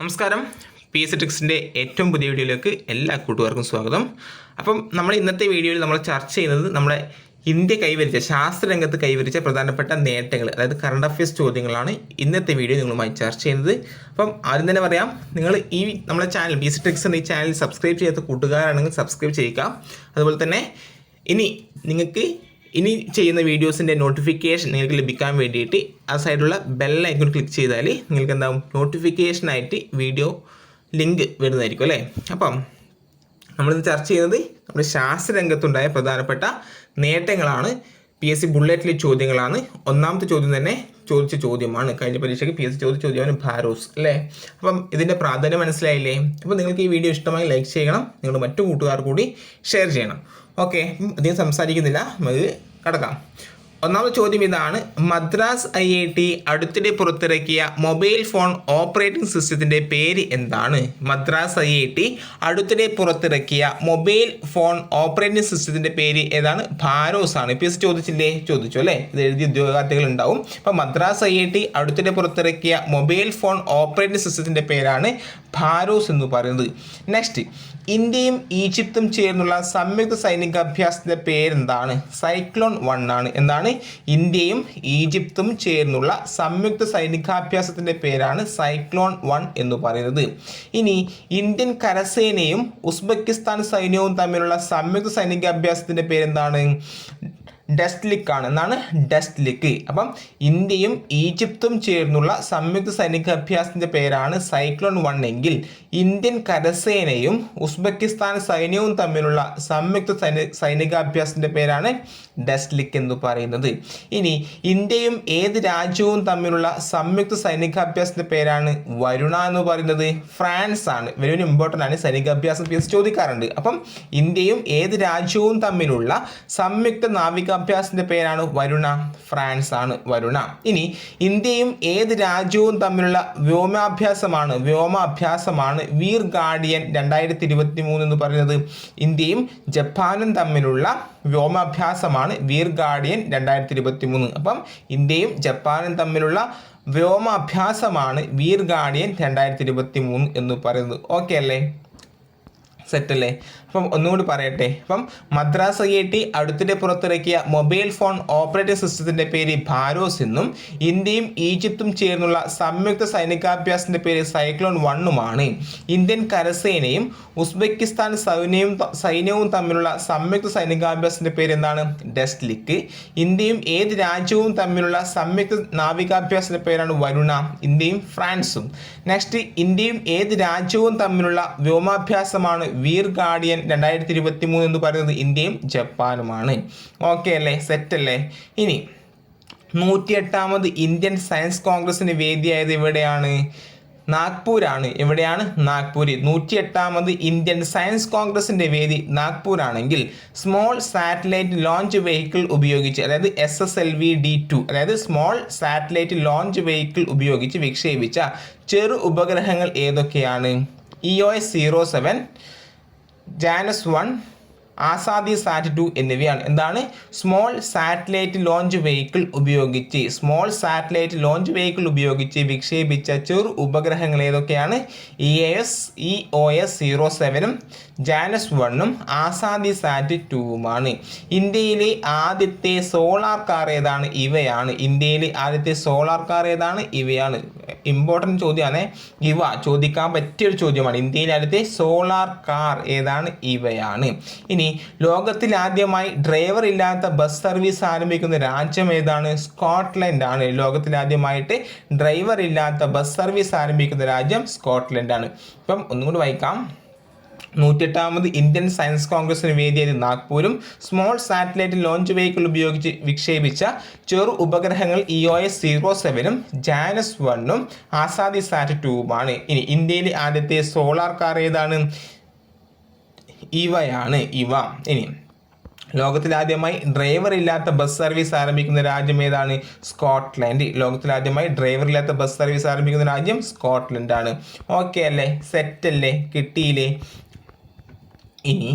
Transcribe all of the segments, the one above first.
നമസ്കാരം. P S ടെക്സിന്റെ ഏറ്റവും പുതിയ വീഡിയോയിലേക്ക് എല്ലാ കൂട്ടുകാർക്കും സ്വാഗതം. അപ്പം നമ്മൾ ഇന്നത്തെ വീഡിയോയിൽ നമ്മൾ ചർച്ച ചെയ്യുന്നത് നമ്മളെ ഇന്ത്യ കൈവരിച്ച ശാസ്ത്രരംഗത്ത് കൈവരിച്ച പ്രധാനപ്പെട്ട നേട്ടങ്ങൾ അതായത് കറണ്ട് അഫയേഴ്സ് ചോദ്യങ്ങളാണ് ഇന്നത്തെ വീഡിയോ നിങ്ങളുമായി ചർച്ച ചെയ്യുന്നത്. അപ്പം ആദ്യം തന്നെ പറയാം നിങ്ങൾ ഈ നമ്മുടെ ചാനൽ ബി എസ് ട്രിക്സ് എന്ന ഈ ചാനൽ സബ്സ്ക്രൈബ് ചെയ്യാത്ത കൂട്ടുകാരാണെങ്കിൽ സബ്സ്ക്രൈബ് ചെയ്യുക. അതുപോലെ തന്നെ ഇനി നിങ്ങൾക്ക് ഇനി ചെയ്യുന്ന വീഡിയോസിന്റെ നോട്ടിഫിക്കേഷൻ നിങ്ങൾക്ക് ലഭിക്കാൻ വേണ്ടിയിട്ട് ആ സൈഡിലുള്ള ബെൽ ഐക്കൺ ക്ലിക്ക് ചെയ്താൽ നിങ്ങൾക്ക് എന്താവും? നോട്ടിഫിക്കേഷനായിട്ട് വീഡിയോ ലിങ്ക് വരുന്നതായിരിക്കും അല്ലേ? അപ്പം നമ്മളിന്ന് ചർച്ച ചെയ്യുന്നത് നമ്മുടെ ശാസ്ത്രരംഗത്തുണ്ടായ പ്രധാനപ്പെട്ട നേട്ടങ്ങളാണ്. പി എസ് സി ബുള്ളറ്റിലെ ചോദ്യങ്ങളാണ്. ഒന്നാമത്തെ ചോദ്യം തന്നെ ചോദിച്ച ചോദ്യമാണ്. കഴിഞ്ഞ പരീക്ഷയ്ക്ക് പി എസ് സി ചോദിച്ച ചോദ്യമാണ് ഭാരോസ് അല്ലേ? അപ്പം ഇതിന്റെ പ്രാധാന്യം മനസ്സിലായില്ലേ? അപ്പോൾ നിങ്ങൾക്ക് ഈ വീഡിയോ ഇഷ്ടമായി ലൈക്ക് ചെയ്യണം. നിങ്ങളുടെ മറ്റു കൂട്ടുകാർ കൂടി ഷെയർ ചെയ്യണം. ഓക്കെ അധികം സംസാരിക്കുന്നില്ല. നമുക്ക് കടക്കാം. ഒന്നാമത്തെ ചോദ്യം ഇതാണ് മദ്രാസ് ഐ ഐ ടി അടുത്തിടെ പുറത്തിറക്കിയ മൊബൈൽ ഫോൺ ഓപ്പറേറ്റിംഗ് സിസ്റ്റത്തിന്റെ പേര് എന്താണ്? മദ്രാസ് ഐ ഐ ടി അടുത്തിടെ പുറത്തിറക്കിയ മൊബൈൽ ഫോൺ ഓപ്പറേറ്റിംഗ് സിസ്റ്റത്തിന്റെ പേര് ഏതാണ്? ഭാരോസ് ആണ്. പി എസ് ചോദിച്ചില്ലേ? ചോദിച്ചു അല്ലേ? ഇത് എഴുതിയ ഉദ്യോഗാർത്ഥികൾ ഉണ്ടാവും. അപ്പം മദ്രാസ് ഐ ഐ ടി അടുത്തിടെ പുറത്തിറക്കിയ മൊബൈൽ ഫോൺ ഓപ്പറേറ്റിംഗ് സിസ്റ്റത്തിന്റെ പേരാണ് ഭാരോസ് എന്ന് പറയുന്നത്. നെക്സ്റ്റ് ഇന്ത്യയും ഈജിപ്തും ചേർന്നുള്ള സംയുക്ത സൈനിക അഭ്യാസത്തിന്റെ പേരെന്താണ്? സൈക്ലോൺ വൺ ആണ്. എന്താണ്? ഇന്ത്യയും ഈജിപ്തും ചേർന്നുള്ള സംയുക്ത സൈനികാഭ്യാസത്തിന്റെ പേരാണ് സൈക്ലോൺ വൺ എന്ന് പറയുന്നത്. ഇനി ഇന്ത്യൻ കരസേനയും ഉസ്ബെക്കിസ്ഥാൻ സൈന്യവും തമ്മിലുള്ള സംയുക്ത സൈനികാഭ്യാസത്തിന്റെ പേരെന്താണ്? ഡെസ്ലിക് ആണ്. എന്നാണ് ഡെസ്ലിക് അപ്പം ഇന്ത്യയും ഈജിപ്തും ചേർന്നുള്ള സംയുക്ത സൈനിക അഭ്യാസത്തിന്റെ പേരാണ് സൈക്ലോൺ വൺ എങ്കിൽ ഇന്ത്യൻ കരസേനയും ഉസ്ബെക്കിസ്ഥാൻ സൈന്യവും തമ്മിലുള്ള സംയുക്ത സൈനി സൈനികാഭ്യാസത്തിന്റെ പേരാണ് ഡെസ്ലിക് എന്ന് പറയുന്നത്. ഇനി ഇന്ത്യയും ഏത് രാജ്യവും തമ്മിലുള്ള സംയുക്ത സൈനികാഭ്യാസത്തിന്റെ പേരാണ് വരുണ എന്ന് പറയുന്നത്. ഫ്രാൻസ് ആണ്. വെരി ഇമ്പോർട്ടന്റ് ആണ് സൈനികാഭ്യാസം പി എസ് ചോദിക്കാറുണ്ട്. അപ്പം ഇന്ത്യയും ഏത് രാജ്യവും തമ്മിലുള്ള സംയുക്ത നാവികാഭ്യാസത്തിന്റെ പേരാണ് വരുണ. ഫ്രാൻസ് ആണ് വരുണ. ഇനി ഇന്ത്യയും ഏത് രാജ്യവും തമ്മിലുള്ള വ്യോമാഭ്യാസമാണ്. വ്യോമാഭ്യാസമാണ് വീർ ഗാർഡിയൻ രണ്ടായിരത്തി ഇരുപത്തി മൂന്ന് എന്ന് പറയുന്നത്. ഇന്ത്യയും ജപ്പാനും തമ്മിലുള്ള വ്യോമാഭ്യാസമാണ് വീർ ഗാർഡിയൻ രണ്ടായിരത്തി ഇരുപത്തി മൂന്ന് അപ്പം ഇന്ത്യയും ജപ്പാനും തമ്മിലുള്ള വ്യോമാഭ്യാസമാണ് വീർ ഗാർഡിയൻ രണ്ടായിരത്തി ഇരുപത്തി മൂന്ന് എന്ന് പറയുന്നത്. ഓക്കെ അല്ലേ? സെറ്റ് അല്ലേ? അപ്പം ഒന്നുകൂടി പറയട്ടെ. അപ്പം മദ്രാസ് ഐ ഐ ടി അടുത്തിടെ പുറത്തിറക്കിയ മൊബൈൽ ഫോൺ ഓപ്പറേറ്റിംഗ് സിസ്റ്റത്തിന്റെ പേര് ഭാരോസ് എന്നും ഇന്ത്യയും ഈജിപ്തും ചേർന്നുള്ള സംയുക്ത സൈനികാഭ്യാസത്തിന്റെ പേര് സൈക്ലോൺ വണ്ണുമാണ്. ഇന്ത്യൻ കരസേനയും ഉസ്ബെക്കിസ്ഥാൻ സൈന്യവും സൈന്യവും തമ്മിലുള്ള സംയുക്ത സൈനികാഭ്യാസത്തിന്റെ പേര് എന്താണ്? ഡെസ്ലിക്ക് ഇന്ത്യയും ഏത് രാജ്യവും തമ്മിലുള്ള സംയുക്ത നാവികാഭ്യാസത്തിന്റെ പേരാണ് വരുണ ഇന്ത്യയും ഫ്രാൻസും. നെക്സ്റ്റ് ഇന്ത്യയും ഏത് രാജ്യവും തമ്മിലുള്ള വ്യോമാഭ്യാസമാണ് വീർ ഗാർഡിയൻ രണ്ടായിരത്തി ഇരുപത്തി മൂന്ന് എന്ന് പറയുന്നത് ഇന്ത്യയും ജപ്പാനുമാണ്. ഓക്കെ അല്ലേ? സെറ്റ് അല്ലേ? ഇനി നൂറ്റിയെട്ടാമത് ഇന്ത്യൻ സയൻസ് കോൺഗ്രസിന് വേദിയായത് എവിടെയാണ്? നാഗ്പൂരാണ്. എവിടെയാണ്? നാഗ്പൂർ നൂറ്റി എട്ടാമത് ഇന്ത്യൻ സയൻസ് കോൺഗ്രസിന്റെ വേദി നാഗ്പൂരാണെങ്കിൽ സ്മോൾ സാറ്റലൈറ്റ് ലോഞ്ച് വെഹിക്കിൾ ഉപയോഗിച്ച് അതായത് S S L V D two അതായത് സ്മോൾ സാറ്റലൈറ്റ് ലോഞ്ച് വെഹിക്കിൾ ഉപയോഗിച്ച് വിക്ഷേപിച്ച ചെറു ഉപഗ്രഹങ്ങൾ ഏതൊക്കെയാണ്? E O S zero seven Janus one Azadi sat two എന്നിവയാണ്. എന്താണ്? സ്മോൾ സാറ്റലൈറ്റ് ലോഞ്ച് വെഹിക്കിൾ ഉപയോഗിച്ച് സ്മോൾ സാറ്റലൈറ്റ് ലോഞ്ച് വെഹിക്കിൾ ഉപയോഗിച്ച് വിക്ഷേപിച്ച ചെറു ഉപഗ്രഹങ്ങൾ ഏതൊക്കെയാണ്? E S E O S zero സെവനും Janus വണ്ണും ആസാദി സാറ്റ് ടുവുമാണ് ഇന്ത്യയിലെ ആദ്യത്തെ സോളാർ കാർ ഏതാണ്? ഇവയാണ്. ഇന്ത്യയിലെ ആദ്യത്തെ സോളാർ കാർ ഏതാണ്? ഇവയാണ്. ഇമ്പോർട്ടന്റ് ചോദ്യമാണ്. ഇവ ചോദിക്കാൻ പറ്റിയൊരു ചോദ്യമാണ്. ഇന്ത്യയിലെ ആദ്യത്തെ സോളാർ കാർ ഏതാണ്? ഇവയാണ്. ഇനി ലോകത്തിൽ ആദ്യമായി ഡ്രൈവർ ഇല്ലാത്ത ബസ് സർവീസ് ആരംഭിക്കുന്ന രാജ്യം ഏതാണ്? സ്കോട്ട്ലൻഡ് ആണ്. ലോകത്തിൽ ആദ്യമായിട്ട് ഡ്രൈവർ ഇല്ലാത്ത ബസ് സർവീസ് ആരംഭിക്കുന്ന രാജ്യം സ്കോട്ട്ലൻഡ് ആണ്. ഇപ്പം ഒന്നും കൂടി വായിക്കാം. നൂറ്റെട്ടാമത് ഇന്ത്യൻ സയൻസ് കോൺഗ്രസിന് വേദിയായത് നാഗ്പൂരും സ്മോൾ സാറ്റലൈറ്റ് ലോഞ്ച് വെഹിക്കിൾ ഉപയോഗിച്ച് വിക്ഷേപിച്ച ചെറു ഉപഗ്രഹങ്ങൾ ഇ ഒ എസ് സീറോ സെവനും ജാനസ് വണ്ണും ആസാദി സാറ്റ് ടൂവുമാണ് ഇനി ഇന്ത്യയിലെ ആദ്യത്തെ സോളാർ കാർ ഏതാണ്? ഇവയാണ് ഇവ. ഇനി ലോകത്തിലാദ്യമായി ഡ്രൈവർ ഇല്ലാത്ത ബസ് സർവീസ് ആരംഭിക്കുന്ന രാജ്യം ഏതാണ്? സ്കോട്ട്ലൻഡ്. ലോകത്തിലാദ്യമായി ഡ്രൈവർ ഇല്ലാത്ത ബസ് സർവീസ് ആരംഭിക്കുന്ന രാജ്യം സ്കോട്ട്ലൻഡ് ആണ് ഓക്കെ അല്ലേ? സെറ്റ് അല്ലേ? കിട്ടിയില്ലേ? ഇനി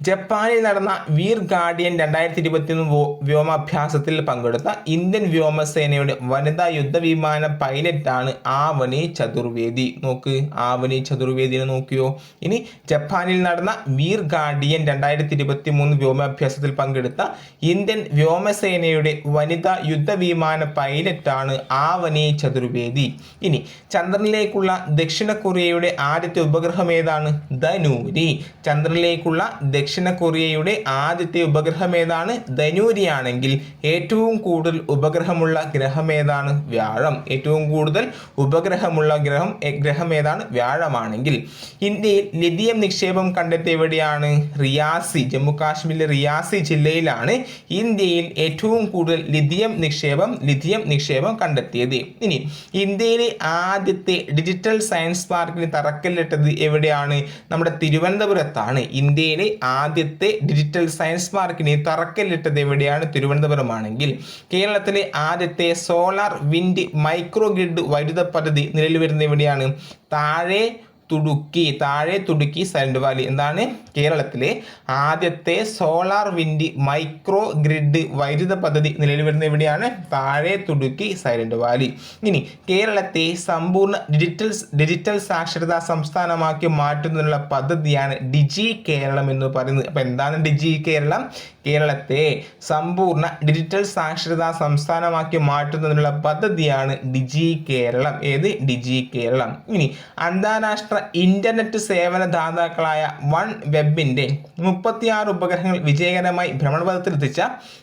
ജപ്പാനിൽ നടന്ന വീർ ഗാർഡിയൻ രണ്ടായിരത്തി ഇരുപത്തിയൊന്ന് വ്യോമാഭ്യാസത്തിൽ പങ്കെടുത്ത ഇന്ത്യൻ വ്യോമസേനയുടെ വനിതാ യുദ്ധവിമാന പൈലറ്റാണ് ആവണി ചതുർവേദി. നോക്ക് ആവണി ചതുർവേദിനെ നോക്കിയോ. ഇനി ജപ്പാനിൽ നടന്ന വീർ ഗാർഡിയൻ രണ്ടായിരത്തി ഇരുപത്തി മൂന്ന് വ്യോമാഭ്യാസത്തിൽ പങ്കെടുത്ത ഇന്ത്യൻ വ്യോമസേനയുടെ വനിതാ യുദ്ധവിമാന പൈലറ്റാണ് ആവനി ചതുർവേദി. ഇനി ചന്ദ്രനിലേക്കുള്ള ദക്ഷിണ കൊറിയയുടെ ആദ്യത്തെ ഉപഗ്രഹം ഏതാണ്? ധനൂരി. ചന്ദ്രനിലേക്കുള്ള ദക്ഷിണ കൊറിയയുടെ ആദ്യത്തെ ഉപഗ്രഹം ഏതാണ്? ധനൂരിയാണെങ്കിൽ ഏറ്റവും കൂടുതൽ ഉപഗ്രഹമുള്ള ഗ്രഹം ഏതാണ്? വ്യാഴം. ഏറ്റവും കൂടുതൽ ഉപഗ്രഹമുള്ള ഗ്രഹം ഗ്രഹം ഏതാണ്? വ്യാഴമാണെങ്കിൽ. ഇന്ത്യയിൽ ലിഥിയം നിക്ഷേപം കണ്ടെത്തിയ എവിടെയാണ് റിയാസി ജമ്മു കാശ്മീരിലെ റിയാസി ജില്ലയിലാണ് ഇന്ത്യയിൽ ഏറ്റവും കൂടുതൽ ലിഥിയം നിക്ഷേപം ലിഥിയം നിക്ഷേപം കണ്ടെത്തിയത്. ഇനി ഇന്ത്യയിലെ ആദ്യത്തെ ഡിജിറ്റൽ സയൻസ് പാർക്കിന് തറക്കല്ലിട്ടത് എവിടെയാണ്? നമ്മുടെ തിരുവനന്തപുരത്താണ്. ഇന്ത്യയിലെ ആദ്യത്തെ ഡിജിറ്റൽ സയൻസ് പാർക്കിന് തറക്കല്ലിട്ടത് എവിടെയാണ്? തിരുവനന്തപുരമാണെങ്കിൽ കേരളത്തിലെ ആദ്യത്തെ സോളാർ വിൻഡ് മൈക്രോ ഗ്രിഡ് വൈദ്യുത പദ്ധതി നിലവിൽ വരുന്നത് എവിടെയാണ്? താഴെ തുടുക്കി താഴെ തുടുക്കി സൈലന്റ് വാലി. എന്താണ്? കേരളത്തിലെ ആദ്യത്തെ സോളാർ വിൻഡ് മൈക്രോ ഗ്രിഡ് വൈദ്യുത പദ്ധതി നിലവിൽ വരുന്നത് എവിടെയാണ്? താഴെ തുടുക്കി സൈലന്റ് വാലി. ഇനി കേരളത്തെ സമ്പൂർണ ഡിജിറ്റൽ ഡിജിറ്റൽ സാക്ഷരതാ സംസ്ഥാനമാക്കി മാറ്റുന്നതിനുള്ള പദ്ധതിയാണ് ഡിജി കേരളം എന്ന് പറയുന്നത്. അപ്പോൾ എന്താണ് ഡിജി കേരളം? കേരളത്തെ സമ്പൂർണ ഡിജിറ്റൽ സാക്ഷരതാ സംസ്ഥാനമാക്കി മാറ്റുന്നതിനുള്ള പദ്ധതിയാണ് ഡിജി കേരളം. ഏത്? ഡിജി കേരളം. ഇനി അന്താരാഷ്ട്ര ഇന്റർനെറ്റ് സേവന ദാതാക്കളായ വൺ വെബിന്റെ മുപ്പത്തിയാറ് ഉപഗ്രഹങ്ങൾ വിജയകരമായി ഭ്രമണപഥത്തിലെത്തിച്ച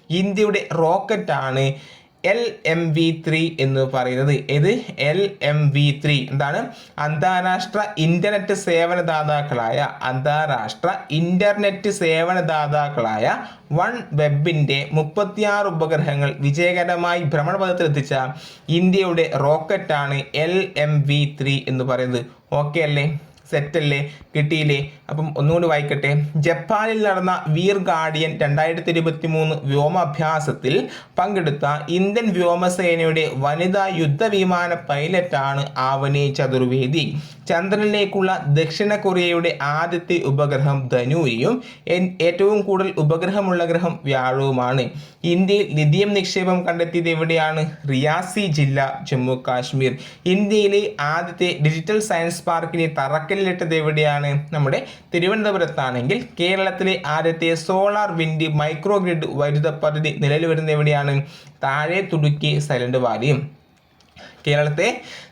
ഇന്ത്യയുടെ റോക്കറ്റാണ് എൽ എം വി ത്രീ എന്ന് പറയുന്നത് ഇത് എൽ എം വി ത്രീ എന്താണ്? അന്താരാഷ്ട്ര ഇന്റർനെറ്റ് സേവനദാതാക്കളായ അന്താരാഷ്ട്ര ഇന്റർനെറ്റ് സേവനദാതാക്കളായ വൺ വെബിന്റെ മുപ്പത്തിയാറ് ഉപഗ്രഹങ്ങൾ വിജയകരമായി ഭ്രമണപഥത്തിലെത്തിച്ച ഇന്ത്യയുടെ റോക്കറ്റാണ് എൽ എം വി ത്രീ എന്ന് പറയുന്നത്. ഓക്കെ അല്ലേ? സെറ്റല്ലേ? കിട്ടിയില്ലേ? അപ്പം ഒന്നുകൂടി വായിക്കട്ടെ. ജപ്പാനിൽ നടന്ന വീർ ഗാർഡിയൻ രണ്ടായിരത്തി ഇരുപത്തി മൂന്ന് വ്യോമാഭ്യാസത്തിൽ പങ്കെടുത്ത ഇന്ത്യൻ വ്യോമസേനയുടെ വനിതാ യുദ്ധവിമാന പൈലറ്റാണ് ആവനി ചതുർവേദി. ചന്ദ്രനിലേക്കുള്ള ദക്ഷിണ കൊറിയയുടെ ആദ്യത്തെ ഉപഗ്രഹം ധനൂരിയും ഏറ്റവും കൂടുതൽ ഉപഗ്രഹമുള്ള ഗ്രഹം വ്യാഴവുമാണ്. ഇന്ത്യയിൽ ലിഥിയം നിക്ഷേപം കണ്ടെത്തിയത് എവിടെയാണ്? റിയാസി ജില്ല ജമ്മു കാശ്മീർ. ഇന്ത്യയിലെ ആദ്യത്തെ ഡിജിറ്റൽ സയൻസ് പാർക്കിനെ തറക്കല്ലിട്ടത് എവിടെയാണ്? നമ്മുടെ തിരുവനന്തപുരത്താണെങ്കിൽ കേരളത്തിലെ ആദ്യത്തെ സോളാർ വിൻഡ് മൈക്രോ ഗ്രിഡ് വൈദ്യുത പദ്ധതി നിലവിൽ വരുന്നത് എവിടെയാണ്? താഴെ തുടുക്കി സൈലന്റ് വാലിയും കേരളത്തെ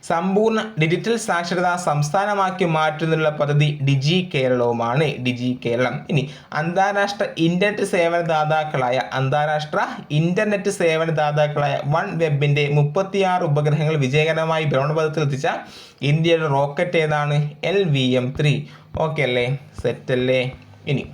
സമ്പൂർണ ഡിജിറ്റൽ സാക്ഷരതാ സംസ്ഥാനമാക്കി മാറ്റുന്നതിനുള്ള പദ്ധതി ഡിജി കേരളവുമാണ്. ഡിജി കേരളം. ഇനി അന്താരാഷ്ട്ര ഇന്റർനെറ്റ് സേവനദാതാക്കളായ അന്താരാഷ്ട്ര ഇന്റർനെറ്റ് സേവനദാതാക്കളായ വൺ വെബിന്റെ മുപ്പത്തിയാറ് ഉപഗ്രഹങ്ങൾ വിജയകരമായി ഭ്രമണപഥത്തിൽ എത്തിച്ച ഇന്ത്യയുടെ റോക്കറ്റ് ഏതാണ്? L V M three okay അല്ലേ? സെറ്റല്ലേ ഇനി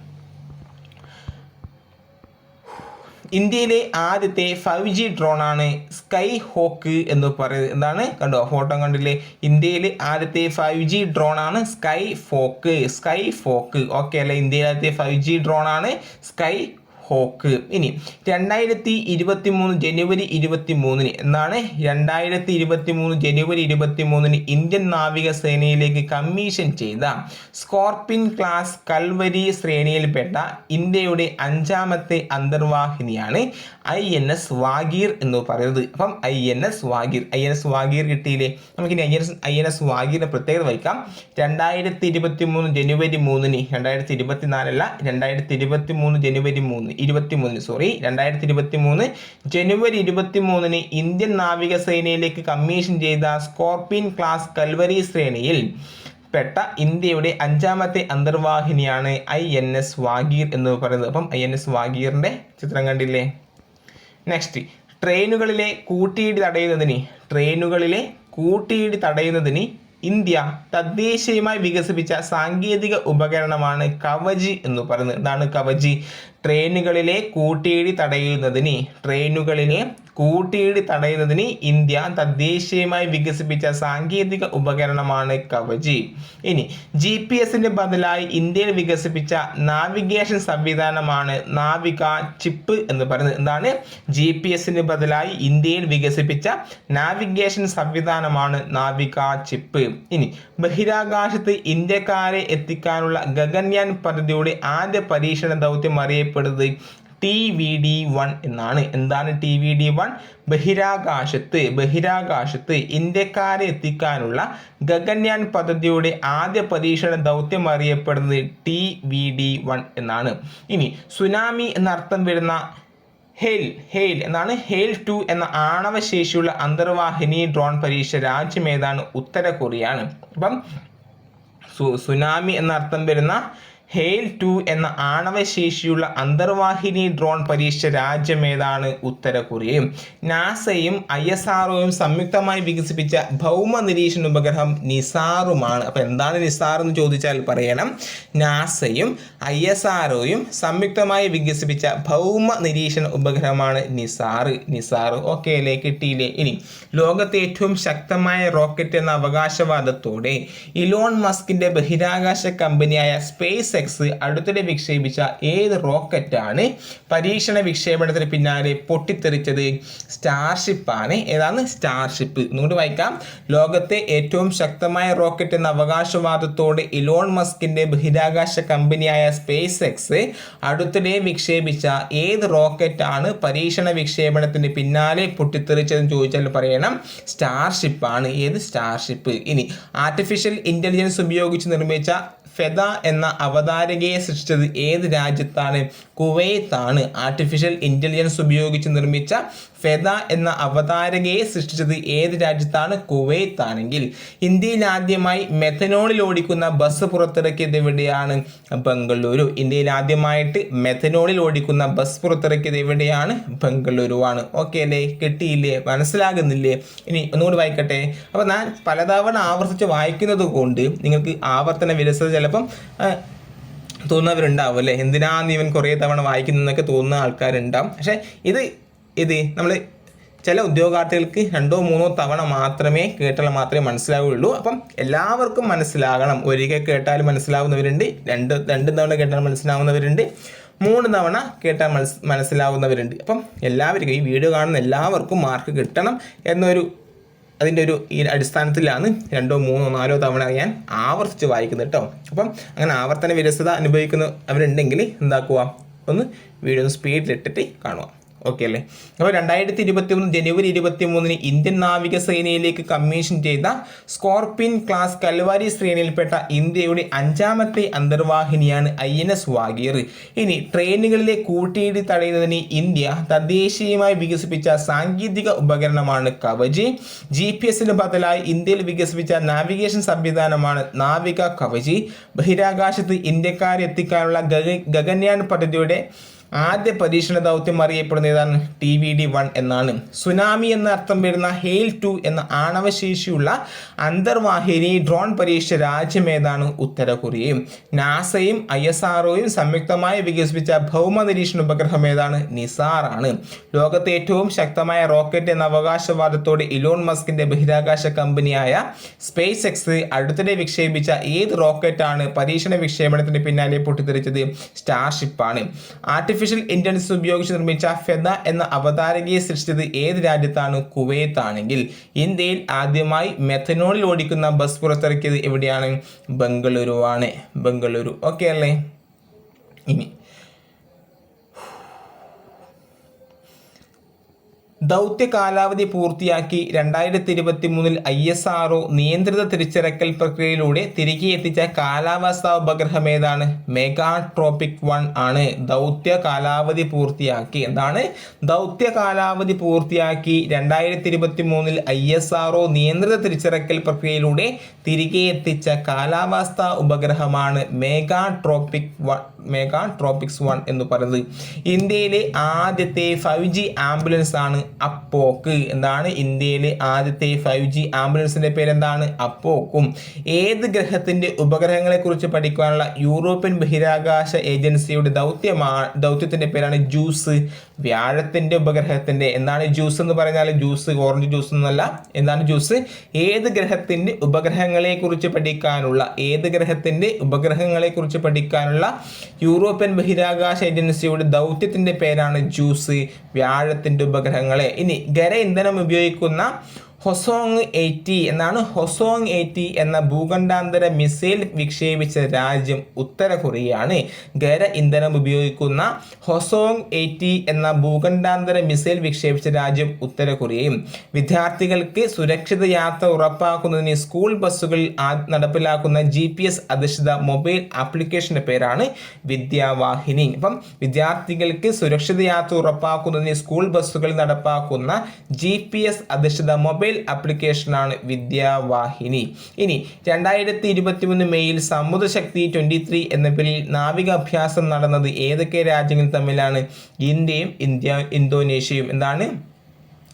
ഇന്ത്യയിലെ ആദ്യത്തെ ഫൈവ് ജി ഡ്രോണാണ് സ്കൈ ഹോക്ക് എന്ന് പറയുന്നത്. എന്താണ്? കണ്ടോ? ഫോട്ടോ കണ്ടില്ലേ? ഇന്ത്യയിലെ ആദ്യത്തെ five G ഡ്രോണാണ് sky hawk sky hawk okay അല്ലെ? ഇന്ത്യയിലെ ആദ്യത്തെ ഫൈവ് ജി ഡ്രോണാണ് സ്കൈ ഹോക്ക്. ഇനി രണ്ടായിരത്തി ഇരുപത്തി മൂന്ന് ജനുവരി ഇരുപത്തി മൂന്നിന് എന്നാണ് രണ്ടായിരത്തി ഇരുപത്തി മൂന്ന് ജനുവരി ഇരുപത്തി മൂന്നിന് ഇന്ത്യൻ നാവികസേനയിലേക്ക് കമ്മീഷൻ ചെയ്ത സ്കോർപിൻ ക്ലാസ് കൽവരി ശ്രേണിയിൽപ്പെട്ട ഇന്ത്യയുടെ അഞ്ചാമത്തെ അന്തർവാഹിനിയാണ് ഐ എൻ എസ് വാഗീർ എന്ന് പറയുന്നത്. അപ്പം I N S Vagir I N S Vagir കിട്ടിയില്ലേ? നമുക്കിനി I N S I N S വാഗീറിനെ പ്രത്യേകത വയ്ക്കാം രണ്ടായിരത്തി ഇരുപത്തി മൂന്ന് ജനുവരി മൂന്നിന് രണ്ടായിരത്തി ഇരുപത്തി നാലല്ല രണ്ടായിരത്തി ഇരുപത്തി മൂന്ന് ജനുവരി മൂന്ന് ഇരുപത്തി മൂന്നിന് സോറി രണ്ടായിരത്തി ഇരുപത്തി മൂന്ന് ജനുവരി ഇരുപത്തി മൂന്നിന് ഇന്ത്യൻ നാവികസേനയിലേക്ക് കമ്മീഷൻ ചെയ്ത സ്കോർപിൻ ക്ലാസ് കൽവരി ശ്രേണിയിൽ പെട്ട ഇന്ത്യയുടെ അഞ്ചാമത്തെ അന്തർവാഹിനിയാണ് ഐ എൻ എസ് വാഗീർ എന്ന് പറയുന്നത്. അപ്പം ഐ എൻ എസ് വാഗീറിന്റെ ചിത്രം കണ്ടില്ലേ? നെക്സ്റ്റ് ട്രെയിനുകളിലെ കൂട്ടിയിടി തടയുന്നതിന് ട്രെയിനുകളിലെ കൂട്ടിയിടി തടയുന്നതിന് ഇന്ത്യ തദ്ദേശീയമായി വികസിപ്പിച്ച സാങ്കേതിക ഉപകരണമാണ് കവചി എന്ന് പറയുന്നത്. എന്താണ് കവചി. ട്രെയിനുകളിലെ കൂട്ടിയിടി തടയുന്നതിന് ട്രെയിനുകളിലെ കൂട്ടിയിടി തടയുന്നതിന് ഇന്ത്യ തദ്ദേശീയമായി വികസിപ്പിച്ച സാങ്കേതിക ഉപകരണമാണ് കവച്. ഇനി ജി പി എസിന് ബദലായി ഇന്ത്യയിൽ വികസിപ്പിച്ച നാവിഗേഷൻ സംവിധാനമാണ് നാവിക ചിപ്പ് എന്ന് പറയുന്നത്. എന്താണ്? ജി പി എസിന് ബദലായി ഇന്ത്യയിൽ വികസിപ്പിച്ച നാവിഗേഷൻ സംവിധാനമാണ് നാവിക ചിപ്പ്. ഇനി ബഹിരാകാശത്ത് ഇന്ത്യക്കാരെ എത്തിക്കാനുള്ള ഗഗൻയാൻ പദ്ധതിയുടെ ആദ്യ പരീക്ഷണ ദൗത്യം ടി വി ഡി വൺ എന്നാണ്. എന്താണ് ടി വി ഡി വൺ? ബഹിരാകാശത്ത്. ബഹിരാകാശത്ത് ഇന്ത്യക്കാരെ എത്തിക്കാനുള്ള ഗഗൻയാൻ പദ്ധതിയുടെ ആദ്യ പരീക്ഷണ ദൗത്യം അറിയപ്പെടുന്നത് ടി വി ഡി വൺ എന്നാണ്. ഇനി സുനാമി എന്നർത്ഥം വരുന്ന ഹെയിൽ ഹെയിൽ എന്നാണ്. ഹെയിൽ ടു എന്ന ആണവശേഷിയുള്ള അന്തർവാഹിനി ഡ്രോൺ പരീക്ഷ രാജ്യമേതാണ് ഉത്തര ആണ് അപ്പം സുനാമി എന്നർത്ഥം വരുന്ന ഹെയിൽ ടു എന്ന ആണവശേഷിയുള്ള അന്തർവാഹിനി ഡ്രോൺ പരീക്ഷിച്ച രാജ്യമേതാണ് ഉത്തര കൊറിയയും നാസയും ഐ എസ് ആർഒയും സംയുക്തമായി വികസിപ്പിച്ച ഭൗമ നിരീക്ഷണ ഉപഗ്രഹം നിസാറുമാണ്. അപ്പോൾ എന്താണ് നിസാർ എന്ന് ചോദിച്ചാൽ പറയണം. നാസയും ഐ എസ് ആർഒയും സംയുക്തമായി വികസിപ്പിച്ച ഭൗമ നിരീക്ഷണ ഉപഗ്രഹമാണ് നിസാറ് നിസാറ് ഓക്കെ അല്ലേ കിട്ടിയില്ലേ? ഇനി ലോകത്തെ ഏറ്റവും ശക്തമായ റോക്കറ്റ് എന്ന അവകാശവാദത്തോടെ ഇലോൺ മസ്കിന്റെ ബഹിരാകാശ കമ്പനിയായ സ്പേസ് എക്സ് അടുത്തിടെ വിക്ഷേപിച്ച ഏത് റോക്കറ്റാണ് പരീക്ഷണ വിക്ഷേപണത്തിന് പിന്നാലെ പൊട്ടിത്തെറിച്ചത്? സ്റ്റാർഷിപ്പാണ്. ഏതാണ്? സ്റ്റാർഷിപ്പ്. എന്നുകൊണ്ട് വായിക്കാം. ലോകത്തെ ഏറ്റവും ശക്തമായ റോക്കറ്റ് എന്ന അവകാശവാദത്തോടെ ഇലോൺ മസ്കിന്റെ ബഹിരാകാശ കമ്പനിയായ സ്പേസ് എക്സ് അടുത്തിടെ വിക്ഷേപിച്ച ഏത് റോക്കറ്റാണ് പരീക്ഷണ വിക്ഷേപണത്തിന് പിന്നാലെ പൊട്ടിത്തെറിച്ചതെന്ന് ചോദിച്ചാൽ പറയണം സ്റ്റാർഷിപ്പാണ്. ഏത് സ്റ്റാർഷിപ്പ്? ഇനി ആർട്ടിഫിഷ്യൽ ഇന്റലിജൻസ് ഉപയോഗിച്ച് നിർമ്മിച്ച ഫെദ എന്ന അവതാരകയെ സൃഷ്ടിച്ചത് ഏത് രാജ്യത്താണ്? കുവൈത്താണ് ആർട്ടിഫിഷ്യൽ ഇന്റലിജൻസ് ഉപയോഗിച്ച് നിർമ്മിച്ച ഫെദ എന്ന അവതാരകയെ സൃഷ്ടിച്ചത് ഏത് രാജ്യത്താണ്? കുവൈത്ത് ആണെങ്കിൽ ഇന്ത്യയിൽ ആദ്യമായി മെഥനോളിൽ ഓടിക്കുന്ന ബസ് പുറത്തിറക്കിയത് എവിടെയാണ്? ബംഗളൂരു. ഇന്ത്യയിൽ ആദ്യമായിട്ട് മെഥനോളിൽ ഓടിക്കുന്ന ബസ് പുറത്തിറക്കിയത് എവിടെയാണ്? ബംഗളൂരു ആണ് ഓക്കെ അല്ലേ? കിട്ടിയില്ലേ? മനസ്സിലാകുന്നില്ലേ? ഇനി ഒന്നുകൂടി വായിക്കട്ടെ. അപ്പോൾ ഞാൻ പലതവണ ആവർത്തിച്ച് വായിക്കുന്നത് കൊണ്ട് നിങ്ങൾക്ക് ആവർത്തന വിരസത ചിലപ്പം തോന്നുന്നവരുണ്ടാവും അല്ലേ എന്തിനാന്ന് ഇവൻ കുറേ തവണ വായിക്കുന്നതെന്നൊക്കെ തോന്നുന്ന ആൾക്കാരുണ്ടാവും. പക്ഷേ ഇത് ഇത് നമ്മൾ ചില ഉദ്യോഗാർത്ഥികൾക്ക് രണ്ടോ മൂന്നോ തവണ മാത്രമേ കേട്ടാൽ മാത്രമേ മനസ്സിലാവുകയുള്ളൂ അപ്പം എല്ലാവർക്കും മനസ്സിലാകണം. ഒരിക്കൽ കേട്ടാൽ മനസ്സിലാവുന്നവരുണ്ട് രണ്ട് രണ്ട് തവണ കേട്ടാൽ മനസ്സിലാവുന്നവരുണ്ട് മൂന്ന് തവണ കേട്ടാൽ മനസ് മനസ്സിലാവുന്നവരുണ്ട്. അപ്പം എല്ലാവർക്കും ഈ വീഡിയോ കാണുന്ന എല്ലാവർക്കും മാർക്ക് കിട്ടണം എന്നൊരു അതിന്റെ ഒരു ഈ അടിസ്ഥാനത്തിലാണ് രണ്ടോ മൂന്നോ നാലോ തവണ ഞാൻ ആവർത്തിച്ച് വായിക്കുന്നത് കേട്ടോ. അപ്പം അങ്ങനെ ആവർത്തന വിരസത അനുഭവിക്കുന്ന അവരുണ്ടെങ്കിൽ എന്താക്കുക? ഒന്ന് വീഡിയോ ഒന്ന് സ്പീഡിലിട്ടിട്ട് കാണുക. ഓക്കെ അല്ലേ? അപ്പോൾ രണ്ടായിരത്തി ഇരുപത്തി മൂന്ന് ജനുവരി ഇരുപത്തി മൂന്നിന് ഇന്ത്യൻ നാവിക സേനയിലേക്ക് കമ്മീഷൻ ചെയ്ത സ്കോർപിൻ ക്ലാസ് കൽവാരി ശ്രേണിയിൽപ്പെട്ട ഇന്ത്യയുടെ അഞ്ചാമത്തെ അന്തർവാഹിനിയാണ് ഐ എൻ എസ് വാഗീർ. ഇനി ട്രെയിനുകളിലെ കൂട്ടിയിടി തടയുന്നതിന് ഇന്ത്യ തദ്ദേശീയമായി വികസിപ്പിച്ച സാങ്കേതിക ഉപകരണമാണ് കവച്. ജി പി എസിന് ബദലായി ഇന്ത്യയിൽ വികസിപ്പിച്ച നാവിഗേഷൻ സംവിധാനമാണ് നാവിക കവച്. ബഹിരാകാശത്ത് ഇന്ത്യക്കാരെ എത്തിക്കാനുള്ള ഗഗ- ഗഗൻയാൻ പദ്ധതിയുടെ ആദ്യ പരീക്ഷണ ദൗത്യം അറിയപ്പെടുന്ന ഏതാണ്? ടി വി ഡി വൺ എന്നാണ്. സുനാമി എന്ന അർത്ഥം വരുന്ന ഹെയിൽ ടു എന്ന ആണവശേഷിയുള്ള അന്തർവാഹിനി ഡ്രോൺ പരീക്ഷ രാജ്യം ഏതാണ്? ഉത്തര കൊറിയയും നാസയും ഐ എസ് ആർഒയും സംയുക്തമായി വികസിപ്പിച്ച ഭൗമ നിരീക്ഷണ ഉപഗ്രഹം ഏതാണ്? നിസാർ ആണ് ലോകത്തെ ഏറ്റവും ശക്തമായ റോക്കറ്റ് എന്ന അവകാശവാദത്തോടെ ഇലോൺ മസ്കിന്റെ ബഹിരാകാശ കമ്പനിയായ സ്പേസ് എക്സ് അടുത്തിടെ വിക്ഷേപിച്ച ഏത് റോക്കറ്റാണ് പരീക്ഷണ വിക്ഷേപണത്തിന് പിന്നാലെ പൊട്ടിത്തെറിച്ചത്? സ്റ്റാർഷിപ്പാണ് ആണ്. ആർട്ടിഫിഷ്യൽ ഇന്റലിജൻസ് ഉപയോഗിച്ച് നിർമ്മിച്ച ഫെദ എന്ന അവതാരകയെ സൃഷ്ടിച്ചത് ഏത് രാജ്യത്താണ്? കുവൈത്ത് ആണെങ്കിൽ ഇന്ത്യയിൽ ആദ്യമായി മെഥനോളിൽ ഓടിക്കുന്ന ബസ് പുറത്തിറക്കിയത് എവിടെയാണ്? ബംഗളൂരു ആണ് ബംഗളൂരു. ഓക്കെ അല്ലേ? ഇനി ദൗത്യ കാലാവധി പൂർത്തിയാക്കി രണ്ടായിരത്തി ഇരുപത്തി മൂന്നിൽ ഐ എസ് ആർഒ നിയന്ത്രിത തിരിച്ചിറക്കൽ പ്രക്രിയയിലൂടെ തിരികെ എത്തിച്ച കാലാവസ്ഥാ ഉപഗ്രഹം ഏതാണ്? മെഗാ ട്രോപ്പിക് വൺ ആണ്. ദൗത്യ കാലാവധി പൂർത്തിയാക്കി. എന്താണ്? ദൗത്യ കാലാവധി പൂർത്തിയാക്കി രണ്ടായിരത്തി ഇരുപത്തി മൂന്നിൽ ഐ എസ് ആർഒ നിയന്ത്രിത തിരിച്ചിറക്കൽ പ്രക്രിയയിലൂടെ തിരികെ എത്തിച്ച കാലാവസ്ഥാ ഉപഗ്രഹമാണ് Megha Tropiques one Megha Tropiques one എന്ന് പറയുന്നത്. ഇന്ത്യയിലെ ആദ്യത്തെ ഫൈവ് ജി ആംബുലൻസ് ആണ് അപ്പോക്ക്. എന്താണ്? ഇന്ത്യയിലെ ആദ്യത്തെ ഫൈവ് ജി ആംബുലൻസിന്റെ പേര് എന്താണ് അപ്പോക്കും. ഏത് ഉപഗ്രഹങ്ങളെ കുറിച്ച് പഠിക്കാനുള്ള യൂറോപ്യൻ ബഹിരാകാശ ഏജൻസിയുടെ ദൗത്യമാണ് ദൗത്യത്തിന്റെ പേരാണ് ജ്യൂസ് വ്യാഴത്തിന്റെ ഉപഗ്രഹത്തിന്റെ എന്താണ് ജ്യൂസ് എന്ന് പറഞ്ഞാൽ? ജ്യൂസ് ഓറഞ്ച് ജ്യൂസ് എന്നല്ല. എന്താണ് ജ്യൂസ് ഏത് ഉപഗ്രഹങ്ങളെ കുറിച്ച് പഠിക്കാനുള്ള ഏത് ഉപഗ്രഹങ്ങളെ കുറിച്ച് പഠിക്കാനുള്ള യൂറോപ്യൻ ബഹിരാകാശ ഏജൻസിയുടെ ദൗത്യത്തിന്റെ പേരാണ് ജ്യൂസ്. വ്യാഴത്തിന്റെ ഉപഗ്രഹങ്ങളെ. ഇനി ഖര ഇന്ധനം ഉപയോഗിക്കുന്ന ഹൊസോങ് എയ്റ്റി എന്നാണ് ഹൊസോങ് എയ്റ്റി എന്ന ഭൂഖണ്ഡാന്തര മിസൈൽ വിക്ഷേപിച്ച രാജ്യം ഉത്തര കൊറിയയാണ്. ഖര ഇന്ധനം ഉപയോഗിക്കുന്ന ഹൊസോങ് എയ്റ്റി എന്ന ഭൂഖണ്ഡാന്തര മിസൈൽ വിക്ഷേപിച്ച രാജ്യം ഉത്തര കൊറിയയും. വിദ്യാർത്ഥികൾക്ക് സുരക്ഷിത യാത്ര ഉറപ്പാക്കുന്നതിന് സ്കൂൾ ബസ്സുകൾ നടപ്പിലാക്കുന്ന ജി പി എസ് അധിഷ്ഠിത മൊബൈൽ ആപ്ലിക്കേഷന്റെ പേരാണ് വിദ്യാവാഹിനി. അപ്പം വിദ്യാർത്ഥികൾക്ക് സുരക്ഷിത യാത്ര ഉറപ്പാക്കുന്നതിന് സ്കൂൾ ബസ്സുകൾ നടപ്പാക്കുന്ന ജി പി എസ് അധിഷ്ഠിത മൊബൈൽ ആപ്ലിക്കേഷനാണ് വിദ്യാവാഹിനി ഇനി രണ്ടായിരത്തി ഇരുപത്തി മൂന്ന് മെയ്യിൽ സമുദ്രശക്തി ട്വന്റി ത്രീ എന്ന പേരിൽ നാവികാഭ്യാസം നടന്നത് ഏതൊക്കെ രാജ്യങ്ങൾ തമ്മിലാണ്? ഇന്ത്യയും ഇന്ത്യ ഇന്തോനേഷ്യയും. എന്താണ്?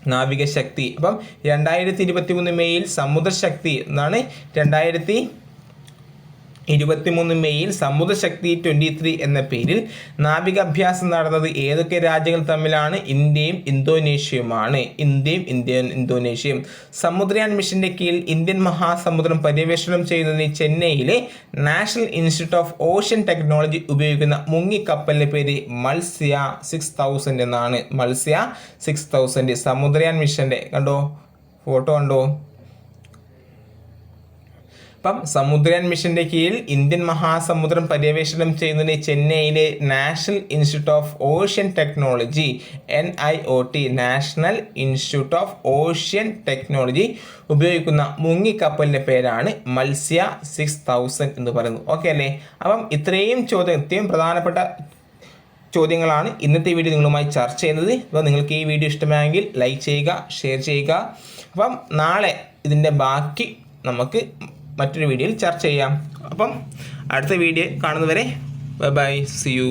നാവികശക്തി. അപ്പം രണ്ടായിരത്തി ഇരുപത്തി മൂന്ന് മെയ്യിൽ സമുദ്രശക്തി എന്നാണ് രണ്ടായിരത്തി ഇരുപത്തിമൂന്ന് മെയ്യിൽ സമുദ്രശക്തി ട്വന്റി ത്രീ എന്ന പേരിൽ നാവികാഭ്യാസം നടന്നത് ഏതൊക്കെ രാജ്യങ്ങൾ തമ്മിലാണ്? ഇന്ത്യയും ഇന്തോനേഷ്യയുമാണ്. ഇന്ത്യയും ഇന്ത്യ ഇന്തോനേഷ്യയും. സമുദ്രയാൻ മിഷന്റെ കീഴിൽ ഇന്ത്യൻ മഹാസമുദ്രം പര്യവേഷണം ചെയ്യുന്നതിന് ചെന്നൈയിലെ national institute of ocean technology ഉപയോഗിക്കുന്ന മുങ്ങിക്കപ്പലിന്റെ പേര് മത്സ്യ സിക്സ് തൗസൻഡ് എന്നാണ്. മത്സ്യ സിക്സ് തൗസൻഡ്. സമുദ്രയാൻ മിഷന്റെ കണ്ടോ? ഫോട്ടോ കണ്ടോ? അപ്പം സമുദ്രയാൻ മിഷന്റെ കീഴിൽ ഇന്ത്യൻ മഹാസമുദ്രം പര്യവേഷണം ചെയ്യുന്നതിന് ചെന്നൈയിലെ national institute of ocean technology N I O T national institute of ocean technology ഉപയോഗിക്കുന്ന മുങ്ങിക്കപ്പലിന്റെ പേരാണ് മത്സ്യ സിക്സ് തൗസൻഡ് എന്ന് പറയുന്നത്. ഓക്കെ അല്ലേ? അപ്പം ഇത്രയും ചോദ്യം ഇത്രയും പ്രധാനപ്പെട്ട ചോദ്യങ്ങളാണ് ഇന്നത്തെ വീഡിയോ നിങ്ങളുമായി ചർച്ച ചെയ്യുന്നത്. അപ്പോൾ നിങ്ങൾക്ക് ഈ വീഡിയോ ഇഷ്ടമായെങ്കിൽ ലൈക്ക് ചെയ്യുക ഷെയർ ചെയ്യുക. അപ്പം നാളെ ഇതിന്റെ ബാക്കി നമുക്ക് മറ്റൊരു വീഡിയോയിൽ ചർച്ച ചെയ്യാം. അപ്പം അടുത്ത വീഡിയോ കാണുന്നവരെ ബൈ ബൈ സി യു